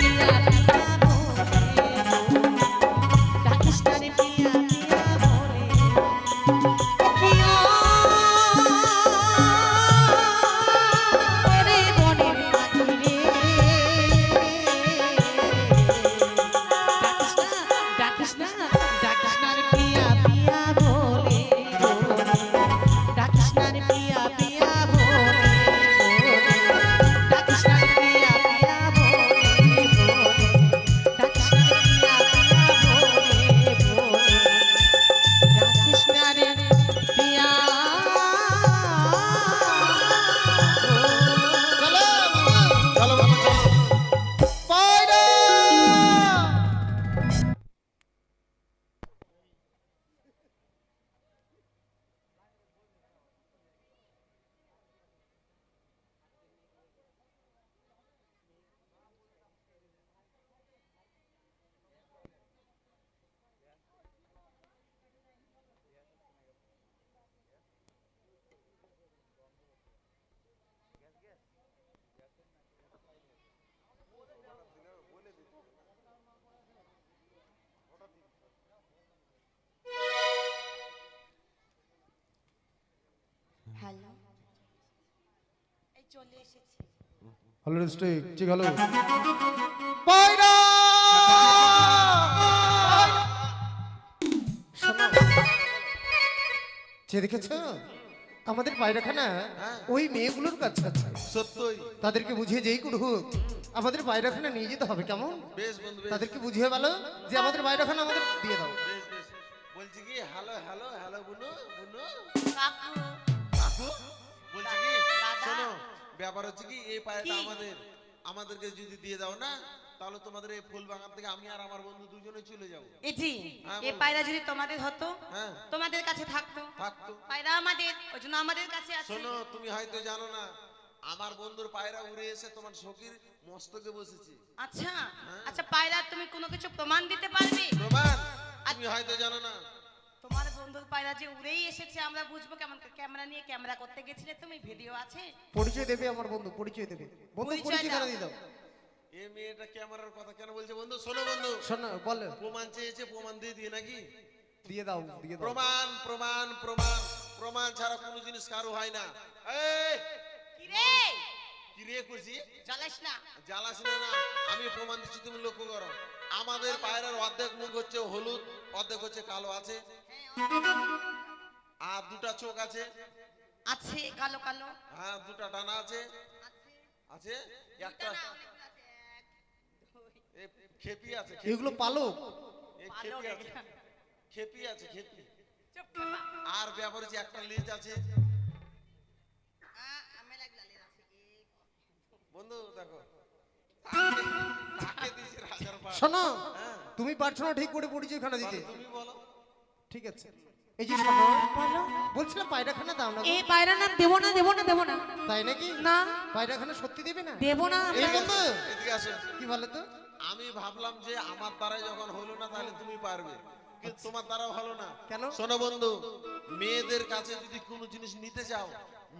দিয়া চলে এসেছে। হ্যালো স্টিক ঠিক হ্যালো পায়রা যে দেখেছ? আমাদের পায়রাখানা ওই মেয়েগুলোর কাছে আছে। সত্যই। তাদেরকে বুঝিয়ে যেই হোক আমাদের পায়রাখানা নিয়ে যেতে হবে কেমন? বেশ বন্ধু তাদেরকে বুঝিয়ে বলো যে আমাদের পায়রাখানা আমাদের দিয়ে দাও। বেশ বেশ বলছি কি হ্যালো হ্যালো হ্যালো বুনু বুনু। কাকু। কাকু? বলছি কি শোনো। ব্যাপার হচ্ছে কি এই পায়রাটা আমাদের আমাদেরকে যদি দিয়ে দাও না তাহলে তোমাদের এই ফুল বাগান থেকে আমি আর আমার বন্ধু দুজনে চলে যাব। এজি হ্যাঁ, এ বলো। পায়রা যদি তোমাদের হতো হ্যাঁ। তোমাদের কাছে থাকতো। থাকতো। পায়রা আমাদের ওই জন্য আমাদের কাছে আছে। শোনো তুমি হয়তো জানো না আমার বন্ধুর পায়রা উড়ে এসে তোমার সখীর মস্তকে বসেছে। আচ্ছা হ্যাঁ। আচ্ছা পায়রা তুমি কোনো কিছু প্রমাণ দিতে পারবে? প্রমাণ? তুমি হয়তো জানো না তোমার বন্ধুর পায়রা যে উড়েই এসেছে আমরা বুঝব কেমন ক্যামেরা নিয়ে ক্যামেরা করতে গেছিলে তুমি? ভিডিও আছে? পরিচয় দেবে আমার বন্ধু পরিচয় দেবে। বন্ধু পরিচয় করে দিয়ে দাও। এ মেয়েটা ক্যামেরার কথা কেন বলছে বন্ধু? শোনো বন্ধু। শোনো বল। প্রমাণ চেয়েছে প্রমাণ দিয়ে দিয়ে নাকি? দিয়ে দাও দিয়ে দাও। প্রমাণ প্রমাণ প্রমাণ। প্রমাণ ছাড়া কোনো জিনিস কারও হয় না। এই! কি রে কি রে করছি জ্বালাস না। জ্বালাস না না। আমি প্রমাণ দিচ্ছি তুমি লক্ষ্য করো। আমাদের পায়রার অর্ধেক মুখ হচ্ছে হলুদ অর্ধেক হচ্ছে কালো আছে। আর দুটা চোখ আছে। আছে কালো কালো। হ্যাঁ দুটা ডানা আছে। আছে? একটা খেপি আছে। এগুলো পালক? খেপি আছে। খেপি আছে খেপি। আর ব্যাপার হচ্ছে একটা লেজ আছে। আ, আমি লাগলা লে আছে। বন্ধু দেখো। শোনো হ্যাঁ। তুমি পারছ না ঠিক করে পরিচয়খানা দিতে তুমি বলো। ঠিক আছে। এই যে শোনো বলো। বলছিলাম পায়রাখানা দাও না এই পায়রা না দেবো না দেবো না দেবো না। তাই নাকি? না। পায়রাখানা সত্যি দেবে না? দেবো না এই বন্ধু এদিকে আসো কি বলে তো? আমি ভাবলাম যে আমার দ্বারা যখন হলো না তাহলে তুমি পারবে। কিন্তু তোমার দ্বারা হলো না। কেন? শোনো বন্ধু মেয়েদের কাছে যদি কোনো জিনিস নিতে চাও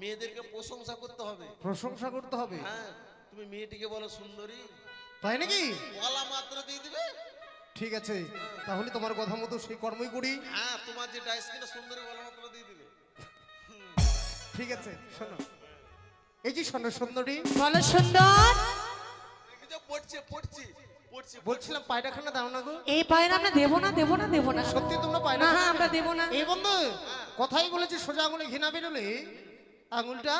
মেয়েদেরকে প্রশংসা করতে হবে। প্রশংসা করতে হবে? হ্যাঁ তুমি মেয়েটিকে বলো সুন্দরী তাই নাকি? বলা মাত্র দিয়ে দিবে। ঠিক আছে তাহলে তোমার কথা মতো সেই কর্মই করি। হ্যাঁ তোমার যে ডাইস কিনা সুন্দরী বলা মাত্র দিয়ে দিবে। ঠিক আছে শোনো। এই যে শোনো সুন্দরী। বলো সুন্দর। পড়ছে পড়ছি পড়ছি বলছিলাম পায়রাখানা দাও না গো। এই পায়রা আমরা দেবো না দেবো না দেবো না। সত্যি তোমরা না হ্যাঁ আমরা দেবো না। এই বন্ধু কথাই বলেছে সোজা আঙুলে ঘৃণা বেরোলে। আঙুলটা